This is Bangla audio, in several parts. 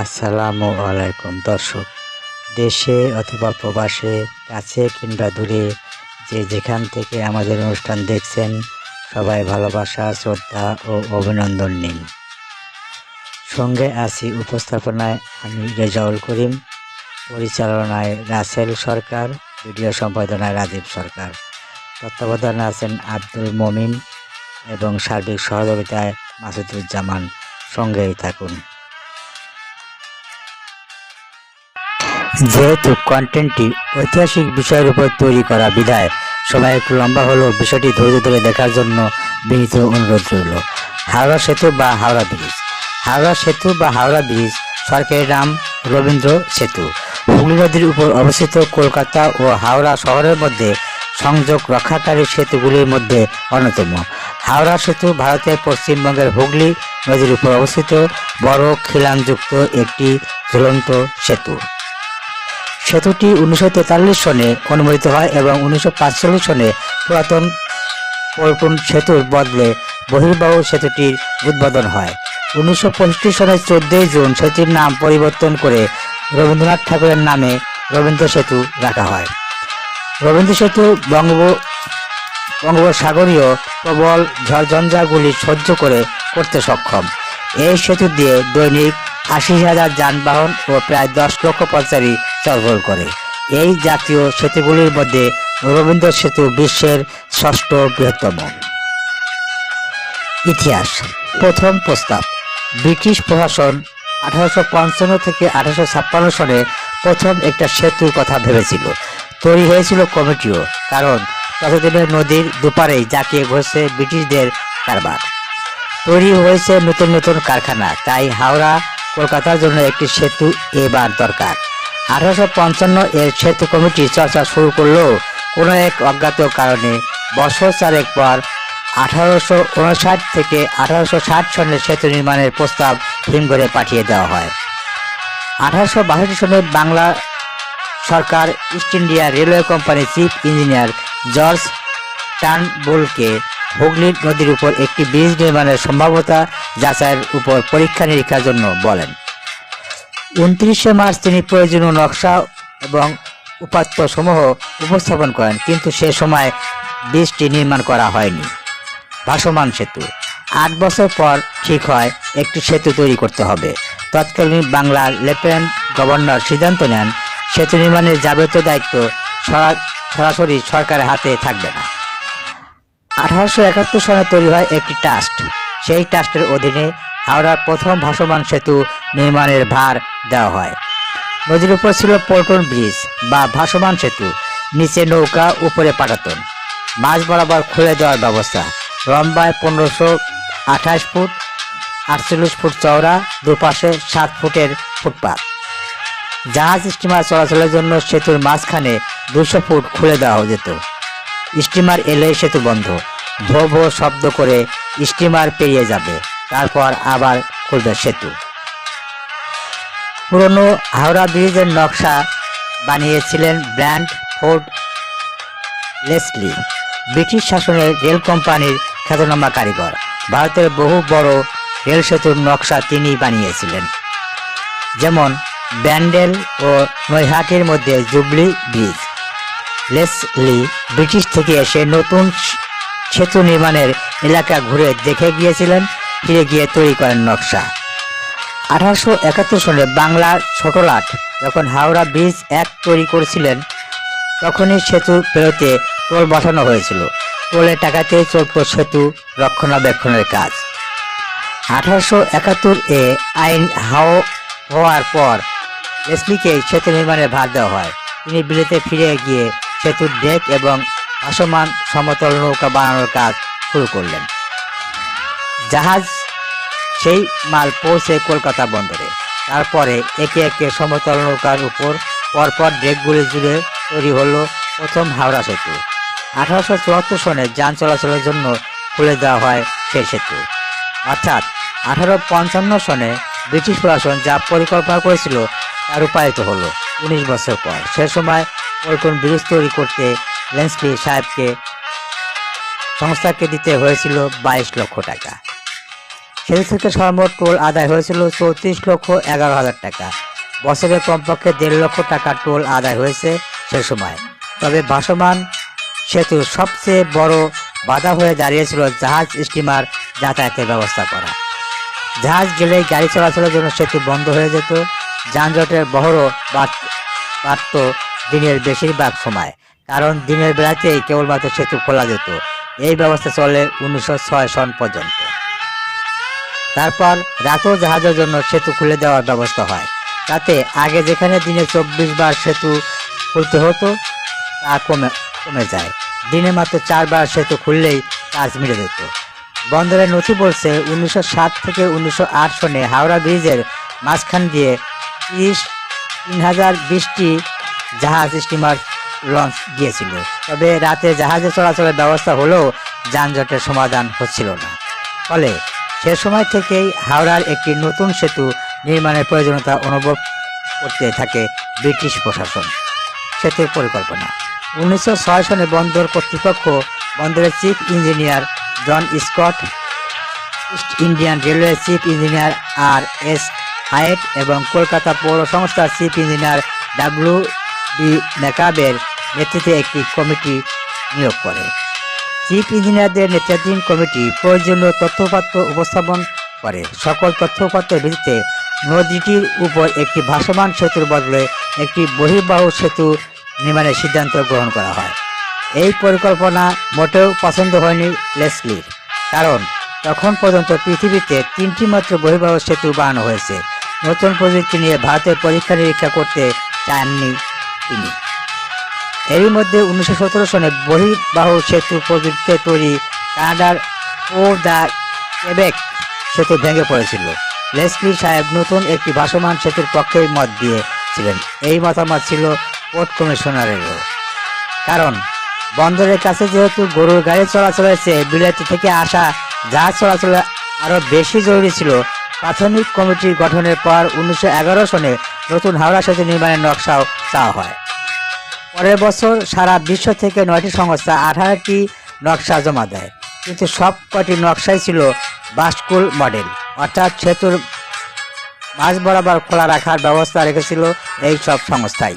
আসসালামু আলাইকুম, দর্শক। দেশে অথবা প্রবাসে, কাছে কিংবা দূরে, যে যেখান থেকে আমাদের অনুষ্ঠান দেখছেন, সবাই ভালোবাসা, শ্রদ্ধা ও অভিনন্দন নিন। সঙ্গে আছি উপস্থাপনায় আমি রেজাউল করিম, পরিচালনায় রাসেল সরকার, ভিডিও সম্পাদনায় রাজীব সরকার। তত্ত্বাবধানে আছেন আব্দুল মমিন এবং সার্বিক সহযোগিতায় মাসুদুজ্জামান। সঙ্গেই থাকুন। যেহেতু কন্টেন্টটি ঐতিহাসিক বিষয়ের উপর তৈরি করা বিধায় সময় একটু লম্বা হলেও বিষয়টি ধৈর্য ধরে দেখার জন্য বিনীত অনুরোধ রইল। হাওড়া সেতু বা হাওড়া ব্রিজ। হাওড়া সেতু বা হাওড়া ব্রিজ সরকারি নাম রবীন্দ্র সেতু। হুগলি নদীর উপর অবস্থিত কলকাতা ও হাওড়া শহরের মধ্যে সংযোগ রক্ষাকারী সেতুগুলির মধ্যে অন্যতম। হাওড়া সেতু ভারতের পশ্চিমবঙ্গের হুগলি নদীর উপর অবস্থিত বড় খিলানযুক্ত একটি ঝুলন্ত সেতু। সেতুটি উনিশশো তেতাল্লিশ সনে অনুমোদিত হয় এবং উনিশশো সনে পুরাতন পল্টন সেতুর বদলে বহির্বাহু সেতুটির উদ্বোধন হয়। উনিশশো পঁয়ষট্টি সনের চোদ্দই জুন সেতুর নাম পরিবর্তন করে রবীন্দ্রনাথ ঠাকুরের নামে রবীন্দ্র সেতু রাখা হয়। রবীন্দ্র সেতু বঙ্গ বঙ্গোপসাগরীয় প্রবল ঝড়ঝঞ্ঝাগুলি সহ্য করে করতে সক্ষম। এই সেতু দিয়ে দৈনিক আশি হাজার যানবাহন ও প্রায় দশ লক্ষ পথচারী চলাচল করে। এই জাতীয় সেতুগুলির মধ্যে রবীন্দ্র সেতু বিশ্বের ষষ্ঠ বৃহত্তম। ইতিহাস, প্রথম প্রস্তাব। ব্রিটিশ প্রশাসন আঠারোশো পঞ্চান্ন থেকে আঠারোশো ছাপ্পান্ন সনে প্রথম একটা সেতুর কথা ভেবেছিল। তৈরি হয়েছিল কমিটিও, কারণ ততদিনের নদীর দুপারেই জাঁকিয়ে ঘষছে ব্রিটিশদের কারবার। তৈরি হয়েছে নতুন নতুন কারখানা, তাই হাওড়া কলকাতার জন্য একটি সেতু এবার দরকার। আঠারোশো পঞ্চান্ন এর সেতু কমিটি চর্চা শুরু করলেও কোনো এক অজ্ঞাত কারণে। বছর চারেক পর আঠারোশো উনষাট থেকে আঠারোশো ষাট সনের সেতু নির্মাণের প্রস্তাব হিমঘরে পাঠিয়ে দেওয়া হয়। আঠারোশো বাষট্টি সনে বাংলা সরকার, ইস্ট ইন্ডিয়া রেলওয়ে কোম্পানির চিফ ইঞ্জিনিয়ার জর্জ টার্নবুলকে হুগলি নদীর উপর একটি ব্রিজ নির্মাণের সম্ভাব্যতা যাচাইয়ের উপর পরীক্ষা নিরীক্ষার জন্য বলেন। উনত্রিশে মার্চ তিনি প্রয়োজনীয় নকশা এবং উপাত্ত সমূহ উপস্থাপন করেন, কিন্তু সে সময় ব্রিজটি নির্মাণ করা হয়নি। ভাসমান সেতু। আট বছর পর ঠিক হয় একটি সেতু তৈরি করতে হবে। তৎকালীন বাংলার লেফটেন্যান্ট গভর্নর সিদ্ধান্ত নেন, সেতু নির্মাণের যাবতীয় দায়িত্ব সরা- সরাসরি সরকারের হাতে থাকবে না। আঠারোশো একাত্তর সালে তৈরি হয় একটি ট্রাস্ট। সেই ট্রাস্টের অধীনে হাওড়ার প্রথম ভাসমান সেতু নির্মাণের ভার দেওয়া হয়। নদীর উপর ছিল পল্টন ব্রিজ বা ভাসমান সেতু, নিচে নৌকা, উপরে পাঠাতন মাঝ বরাবর খুলে দেওয়ার ব্যবস্থা। লম্বায় পনেরোশো আঠাশ ফুট, আটচল্লিশ ফুট চওড়া, দুপাশে সাত ফুটের ফুটপাত। জাহাজ স্টিমার চলাচলের জন্য সেতুর মাঝখানে দুশো ফুট খুলে দেওয়া যেত। স্টিমার এলে সেতু বন্ধ। ভো ভো শব্দ করে স্টিমার পেরিয়ে যাবে, তারপর আবার খুলবে সেতু। পুরনো হাওড়া ব্রিজের নকশা বানিয়েছিলেন ব্র্যান্ড ফোর্ড লেসলি, ব্রিটিশ শাসনের রেল কোম্পানির খ্যাতনামা কারিগর। ভারতের বহু বড় রেল সেতুর নকশা তিনি বানিয়েছিলেন, যেমন ব্যান্ডেল ও নৈহাটির মধ্যে জুবলি ব্রিজ। লেসলি ব্রিটিশ থেকে এসে নতুন সেতু নির্মাণের এলাকা ঘুরে দেখে গিয়েছিলেন, ফিরে গিয়ে তৈরি করেন নকশা। আঠারোশো একাত্তর সনে বাংলার ছোটলাট যখন হাওড়া ব্রিজ এক তৈরি করেছিলেন, তখনই সেতু পেরোতে টোল বসানো হয়েছিল। টোলের টাকাতে চলত সেতু রক্ষণাবেক্ষণের কাজ। আঠারোশো একাত্তর এ আইন হাও হওয়ার পর লেসলিকে সেতু নির্মাণের ভার দেওয়া হয়। তিনি বিলেতে ফিরে গিয়ে সেতুর ডেক এবং ভাসমান সমতল নৌকা বানানোর কাজ শুরু করলেন। জাহাজ সেই মাল পৌঁছে কলকাতা বন্দরে। তারপরে একে একে সমতল নৌকার উপর পরপর ডেকগুলি জুড়ে তৈরি হলো প্রথম হাওড়া সেতু। আঠারোশো চুয়াত্তর সনে যান চলাচলের জন্য খুলে দেওয়া হয় সেই সেতু। অর্থাৎ আঠারো পঞ্চান্ন সনে ব্রিটিশ প্রশাসন যা পরিকল্পনা করেছিল তা রূপায়িত হলো। উনিশ বছর পর। সে সময় পল্টন ব্রিজ তৈরি করতে লেন্সলি সাহেবকে, সংস্থাকে দিতে হয়েছিল বাইশ লক্ষ টাকা। সেতু থেকে সর্বমোট টোল আদায় হয়েছিল চৌত্রিশ লক্ষ এগারো হাজার টাকা। বছরে কমপক্ষে দেড় লক্ষ টাকা টোল আদায় হয়েছে সে সময়। তবে ভাসমান সেতুর সবচেয়ে বড় বাধা হয়ে দাঁড়িয়েছিল জাহাজ স্টিমার যাতায়াতের ব্যবস্থা করা। জাহাজ গেলেই গাড়ি চলাচলের জন্য সেতু বন্ধ হয়ে যেত। যানজটের বহরও বাড়ত দিনের বেশিরভাগ সময়। কারণ দিনের বেলাতেই কেবলমাত্র সেতু খোলা যেত। এই ব্যবস্থা চলে উনিশশো ছয় সন পর্যন্ত। তারপর রাতেও জাহাজের জন্য সেতু খুলে দেওয়ার ব্যবস্থা হয়। তাতে আগে যেখানে দিনে চব্বিশ বার সেতু খুলতে হতো, তা কমে কমে যায়। দিনে মাত্র চারবার সেতু খুললেই কাজ মিটে যেত। বন্দরের নথি বলছে, উনিশশো সাত থেকে উনিশশো আট সনে হাওড়া ব্রিজের মাঝখান দিয়ে তিরিশ, তিন হাজার বিশটি জাহাজ স্টিমার লঞ্চ গিয়েছিল তবে রাতে জাহাজে চলাচলের ব্যবস্থা হলেও যানজটের সমাধান হচ্ছিল না। ফলে সে সময় থেকেই হাওড়ার একটি নতুন সেতু নির্মাণের প্রয়োজনীয়তা অনুভব করতে থাকে ব্রিটিশ প্রশাসন। সেতুর পরিকল্পনা। উনিশশো ছয় সনে বন্দর কর্তৃপক্ষ বন্দরের chief engineer John Scott, East Indian railway chief engineer R S Hyatt এবং কলকাতা পৌর সংস্থার চিফ ইঞ্জিনিয়ার ডাব্লিউ ডি মেকাবের নেতৃত্বে একটি কমিটি নিয়োগ করে। চিফ ইঞ্জিনিয়ারদের নেতৃত্বাধীন কমিটি প্রয়োজনীয় তথ্যপত্র উপস্থাপন করে। সকল তথ্যপত্রের ভিত্তিতে নদীটির উপর একটি ভাসমান সেতুর বদলে একটি বহির্বাহু সেতু নির্মাণের সিদ্ধান্ত গ্রহণ করা হয়। এই পরিকল্পনা মোটেও পছন্দ হয়নি লেসলির। কারণ, তখন পর্যন্ত পৃথিবীতে তিনটি মাত্র বহির্বাহু সেতু বানানো হয়েছে। নতুন প্রযুক্তি নিয়ে ভারতের পরীক্ষা নিরীক্ষা করতে চাননি তিনি। এরই মধ্যে উনিশশো সতেরো সনে বহির্বাহু সেতু প্রযুক্তিতে তৈরি কানাডার ও দ্য কেবেক সেতু ভেঙে পড়েছিল। লেসলি সাহেব নতুন একটি ভাসমান সেতুর পক্ষে মত দিয়েছিলেন। এই মতামত ছিল পোর্ট কমিশনারেরও কারণ, বন্দরের কাছে যেহেতু গরুর গাড়ি চলাচলের চেয়ে বিলেতি থেকে আসা জাহাজ চলাচলে আরও বেশি জরুরি ছিল। প্রাথমিক কমিটি গঠনের পর উনিশশো এগারো সনে নতুন হাওড়া সেতু নির্মাণের নকশাও চাওয়া হয়। পরের বছর সারা বিশ্ব থেকে নয়টি সংস্থা আঠারোটি নকশা জমা দেয়, কিন্তু সব কটি নকশাই ছিল বাসকুল মডেল। অর্থাৎ সেতুর মাঝ বরাবর খোলা রাখার ব্যবস্থা রেখেছিল এই সব সংস্থাই।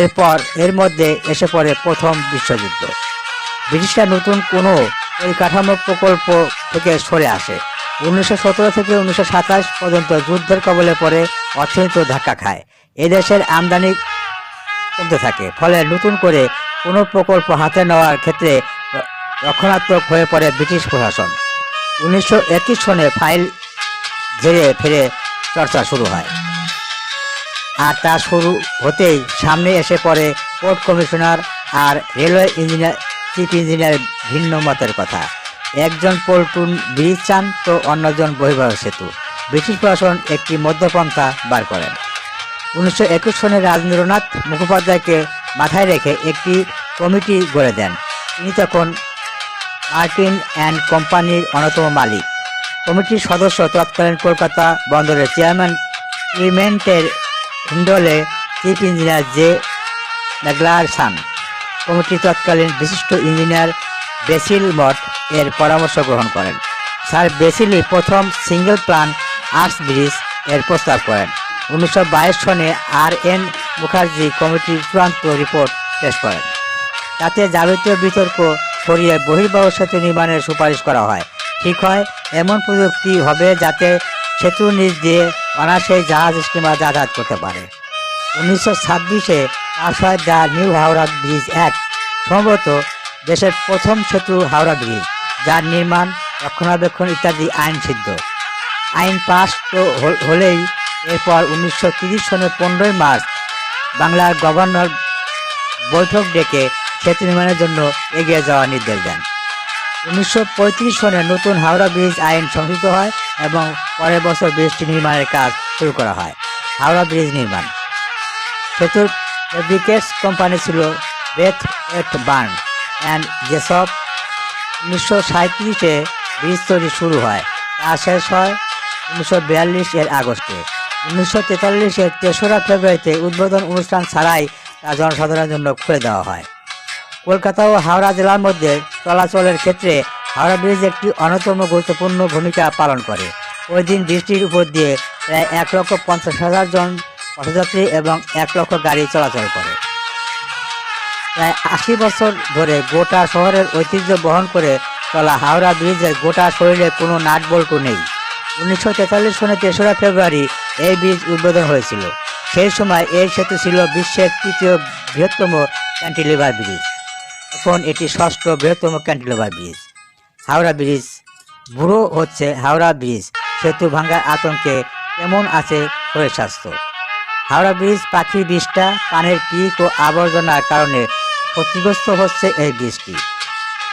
এরপর এর মধ্যে এসে পড়ে প্রথম বিশ্বযুদ্ধ। ব্রিটিশরা নতুন কোনো পরিকাঠামো প্রকল্প থেকে সরে আসে। উনিশশো সতেরো থেকে উনিশশো সাতাশ পর্যন্ত যুদ্ধের কবলে পড়ে অর্থনীতি ধাক্কা খায়। এদেশের আমদানি কমতে থাকে। ফলে নতুন করে কোনো প্রকল্প হাতে নেওয়ার ক্ষেত্রে রক্ষণাত্মক হয়ে পড়ে ব্রিটিশ প্রশাসন। উনিশশো একুশ সনে ফাইল ঝেড়ে ফিরে চর্চা শুরু হয়। আর তা শুরু হতেই সামনে এসে পড়ে পোর্ট কমিশনার আর রেলওয়ে ইঞ্জিনিয়ার, চিফ ইঞ্জিনিয়ার ভিন্ন মতের কথা। একজন পল্টুন ব্রিজ চান তো অন্যজন বহির্বাহ সেতু। ব্রিটিশ প্রশাসন একটি মধ্যপন্থা বার করেন। উনিশশো একুশ সনে রাজেন্দ্রনাথ মুখোপাধ্যায়কে মাথায় রেখে একটি কমিটি গড়ে দেন। তিনি তখন মার্টিন অ্যান্ড কোম্পানির অন্যতম মালিক। কমিটির সদস্য তৎকালীন কলকাতা বন্দরের চেয়ারম্যান ক্লিমেন্টের হিন্ডলে চিফ ইঞ্জিনিয়ার জে ম্যাগলারসান। কমিটির তৎকালীন বিশিষ্ট ইঞ্জিনিয়ার বেসিল মঠ এর পরামর্শ গ্রহণ করেন। স্যার বেসিলি প্রথম সিঙ্গেল প্ল্যান আর্টস ব্রিজের প্রস্তাব করেন। উনিশশো বাইশ সনে আর এন মুখার্জি কমিটির চূড়ান্ত রিপোর্ট পেশ করেন। তাতে যাবতীয় বিতর্ক সরিয়ে বহির্বাহু সেতু নির্মাণের সুপারিশ করা হয়। ঠিক হয়, এমন প্রযুক্তি হবে যাতে সেতু নিচ দিয়ে অনায়াসে জাহাজ স্টিমার যাতায়াত করতে পারে। উনিশশো ছাব্বিশে পাশ হয় the new Howrah bridge act সম্ভবত দেশের প্রথম সেতু হাওড়া ব্রিজ, যার নির্মাণ রক্ষণাবেক্ষণ ইত্যাদি আইন সিদ্ধ। আইন পাস তো হলেই এরপর উনিশশো সনের পনেরোই মার্চ বাংলার গভর্নর বৈঠক ডেকে সেতু নির্মাণের জন্য এগিয়ে যাওয়ার নির্দেশ দেন। উনিশশো পঁয়ত্রিশ সনে নতুন হাওড়া ব্রিজ আইন সংশোধিত হয় এবং পরের বছর ব্রিজটি নির্মাণের কাজ শুরু করা হয়, হাওড়া ব্রিজ নির্মাণ। সেতুর ফেব্রিকেটস কোম্পানি ছিল বেথ এট বার্ন অ্যান্ড যেসব উনিশশো সাঁত্রিশে ব্রিজ তৈরি শুরু হয়, তা শেষ হয় উনিশশো বিয়াল্লিশ এর আগস্টে। উনিশশো তেতাল্লিশের তেসরা ফেব্রুয়ারিতে উদ্বোধন অনুষ্ঠান ছাড়াই তা জনসাধারণের জন্য খুলে দেওয়া হয়। কলকাতা ও হাওড়া জেলার মধ্যে চলাচলের ক্ষেত্রে হাওড়া ব্রিজ একটি অন্যতম গুরুত্বপূর্ণ ভূমিকা পালন করে। ওই দিন বৃষ্টির উপর দিয়ে প্রায় এক লক্ষ পঞ্চাশ হাজার জন পথযাত্রী এবং এক লক্ষ গাড়ি চলাচল করে। প্রায় আশি বছর ধরে গোটা শহরের ঐতিহ্য বহন করে চলা হাওড়া ব্রিজের গোটা শরীরে কোনো নাট বল্টু নেই। উনিশশো তেতাল্লিশ সনে তেসরা ফেব্রুয়ারি এই ব্রিজ উদ্বোধন হয়েছিল। সেই সময় এই সেতু ছিল বিশ্বের তৃতীয় বৃহত্তম ক্যান্টিলিভার ব্রিজ। এখন এটি ষষ্ঠ বৃহত্তম ক্যান্টিলিভার ব্রিজ। হাওড়া ব্রিজ বুড়ো হচ্ছে হাওড়া ব্রিজ, সেতু ভাঙ্গার আতঙ্কে কেমন আছে শরীর স্বাস্থ্য? হাওড়া ব্রিজ পাখি বিষটা, পানের পিক ও আবর্জনার কারণে ক্ষতিগ্রস্ত হচ্ছে এই ব্রিজটি।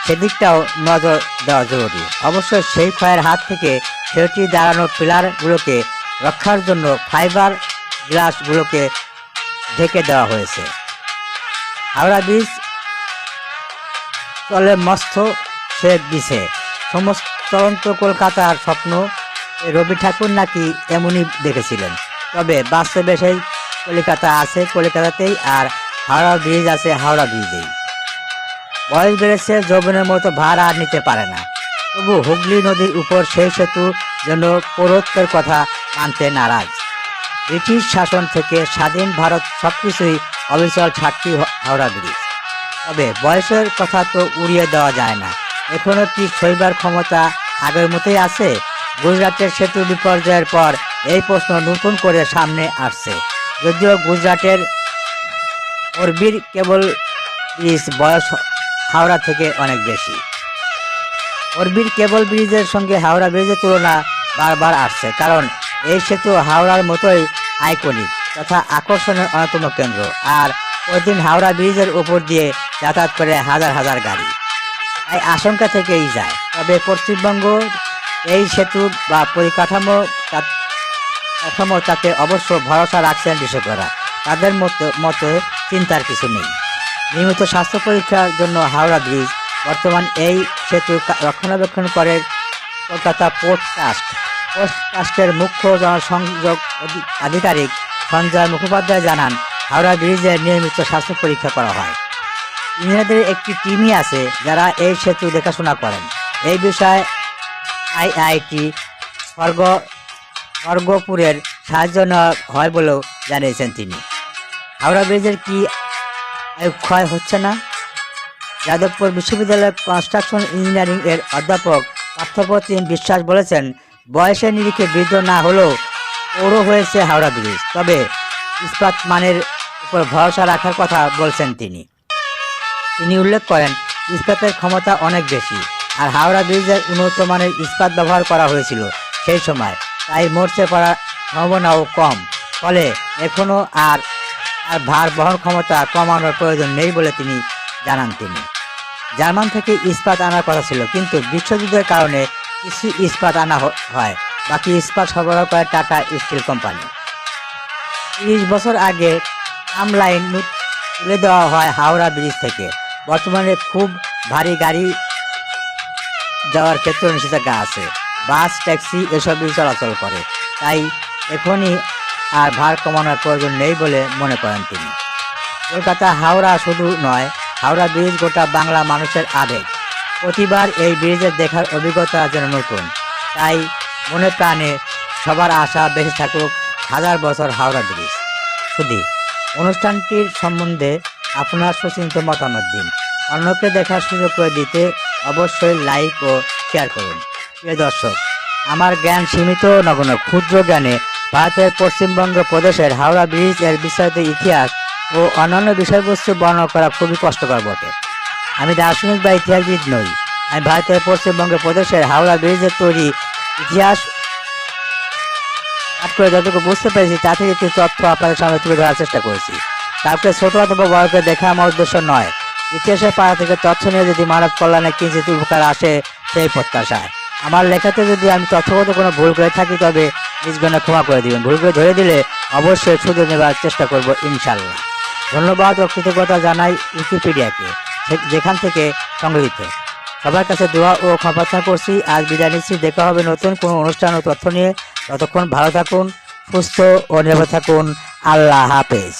সেদিকটাও নজর দেওয়া জরুরি। অবশ্য সেই ক্ষয়ের হাত থেকে সেটি দাঁড়ানো পিলারগুলোকে রক্ষার জন্য ফাইবার গ্লাসগুলোকে ঢেকে দেওয়া হয়েছে। হাওড়া ব্রিজ চলে মস্ত সে দিছে। সমস্ত কলকাতার স্বপ্ন রবি ঠাকুর নাকি এমনই দেখেছিলেন। তবে বাস্তবে সেই কলিকাতা আছে কলিকাতাতেই আর হাওড়া ব্রিজ আছে হাওড়া ব্রিজেই। বয়স বেড়েছে, যৌবনের মতো ভার আর নিতে পারে না। তবু হুগলি নদীর উপর সেই সেতু যেন পৌরত্বের কথা মানতে নারাজ। ব্রিটিশ শাসন থেকে স্বাধীন ভারত সবকিছুই অবিচল সাক্ষী হাওড়া ব্রিজ। তবে বয়সের কথা তো উড়িয়ে দেওয়া যায় না। এখনও কি সইবার ক্ষমতা আগের মতোই আছে? গুজরাটের সেতু বিপর্যয়ের পর এই প্রশ্ন নতুন করে সামনে আসছে। যদিও গুজরাটের অরবির কেবল ব্রিজ বয়স হাওড়া থেকে অনেক বেশি। অরবির কেবল ব্রিজের সঙ্গে হাওড়া ব্রিজের তুলনা বারবার আসছে, কারণ এই সেতু হাওড়ার মতোই আইকনিক তথা আকর্ষণের অন্যতম কেন্দ্র। আর প্রতিদিন হাওড়া ব্রিজের উপর দিয়ে যাতায়াত করে হাজার হাজার গাড়ি। তাই আশঙ্কা থেকেই যায়। তবে পশ্চিমবঙ্গ এই সেতু বা পরিকাঠামো কাঠামো তাতে অবশ্য ভরসা রাখছেন কৃষকেরা। তাদের মতো মতে চিন্তার কিছু নেই। নিয়মিত স্বাস্থ্য পরীক্ষার জন্য হাওড়া ব্রিজ বর্তমান এই সেতু রক্ষণাবেক্ষণ করে কলকাতা পোর্ট ট্রাস্ট পোর্ট ট্রাস্টের মুখ্য জনসংযোগ আধিকারিক সঞ্জয় মুখোপাধ্যায় জানান, হাওড়া ব্রিজের নিয়মিত স্বাস্থ্য পরীক্ষা করা হয়। ইংরেজদের একটি টিমই আছে যারা এই সেতু দেখাশোনা করেন। এই বিষয়ে আইআইটি স্বর্গ, স্বর্গপুরের সাহায্য নেওয়া হয় বলেও জানিয়েছেন তিনি। হাওড়া ব্রিজের কি ক্ষয় হচ্ছে না? যাদবপুর বিশ্ববিদ্যালয়ের কনস্ট্রাকশন ইঞ্জিনিয়ারিং এর অধ্যাপক পার্থপ্রতিম বিশ্বাস বলেছেন, বয়সের নিরিখে বৃদ্ধ না হলেও পৌর হয়েছে হাওড়া ব্রিজ। তবে ইস্পাত মানের উপর ভরসা রাখার কথা বলছেন তিনি। তিনি উল্লেখ করেন, ইস্পাতের ক্ষমতা অনেক বেশি, আর হাওড়া ব্রিজের উন্নত মানের ইস্পাত ব্যবহার করা হয়েছিল সেই সময়। তাই মরচে পড়ার সম্ভাবনাও কম, ফলে এখনও আর আর ভার বহন ক্ষমতা কমানোর প্রয়োজন নেই বলে তিনি জানান তিনি। জার্মান থেকে ইস্পাত আনার কথা ছিল, কিন্তু বিশ্বযুদ্ধের কারণে কিছু ইস্পাত আনা হয়। বাকি ইস্পাত সরবরাহ করে টাটা স্টিল কোম্পানি। তিরিশ বছর আগে আম লাইন তুলে দেওয়া হয় হাওড়া ব্রিজ থেকে। বর্তমানে খুব ভারী গাড়ি যাওয়ার ক্ষেত্রে নিষেধাজ্ঞা আছে। বাস, ট্যাক্সি এসবই চলাচল করে। তাই এখনই আর ভার কমানোর প্রয়োজন নেই বলে মনে করেন তিনি। কলকাতা হাওড়া শুধু নয় হাওড়া ব্রিজ গোটা বাংলা মানুষের আবেগ। প্রতিবার এই ব্রিজের দেখার অভিজ্ঞতা যেন নতুন। তাই মনে প্রাণে সবার আশা বেঁচে থাকুক হাজার বছর হাওড়া ব্রিজ। শুধু অনুষ্ঠানটির সম্বন্ধে আপনার সুচিন্ত মতামত দিন। অন্যকে দেখার সুযোগ করে দিতে অবশ্যই লাইক ও শেয়ার করুন। প্রিয় দর্শক, আমার জ্ঞান সীমিত ও নগণ্য, ক্ষুদ্র জ্ঞানে ভারতের পশ্চিমবঙ্গ প্রদেশের হাওড়া ব্রিজের বিস্তারিত ইতিহাস ও অন্যান্য বিষয়বস্তু বর্ণনা করা খুবই কষ্টকর বটে। আমি দার্শনিক বা ইতিহাসবিদ নই। আমি ভারতের পশ্চিমবঙ্গ প্রদেশের হাওড়া ব্রিজের তৈরি ইতিহাস পাঠ করে যতটুকু বুঝতে পেরেছি তা থেকে কিছু তথ্য আপনাদের সামনে তুলে ধরার চেষ্টা করেছি। কাউকে ছোট অথবা বড় করে দেখা আমার উদ্দেশ্য নয়। ইতিহাসের পাড়া থেকে তথ্য নিয়ে যদি মানব কল্যাণে কিঞ্চিত উপকার আসে, সেই প্রত্যাশায়। আমার লেখাতে যদি আমি তথ্যগত কোনো ভুল করে থাকি, তবে নিজগণে ক্ষমা করে দিবেন। ভুল করে ধরে দিলে অবশ্যই শুধরে নেবার চেষ্টা করব ইনশাল্লাহ। ধন্যবাদ ও কৃতজ্ঞতা জানাই উইকিপিডিয়াকে যেখান থেকে সংগৃহীত। সবার কাছে দোয়া ও প্রার্থনা করছি। আজ বিদায় নিচ্ছি। দেখা হবে নতুন কোনো অনুষ্ঠান ও তথ্য নিয়ে। ততক্ষণ ভালো থাকুন, সুস্থ ও নিরাপদ থাকুন। আল্লাহ হাফেজ।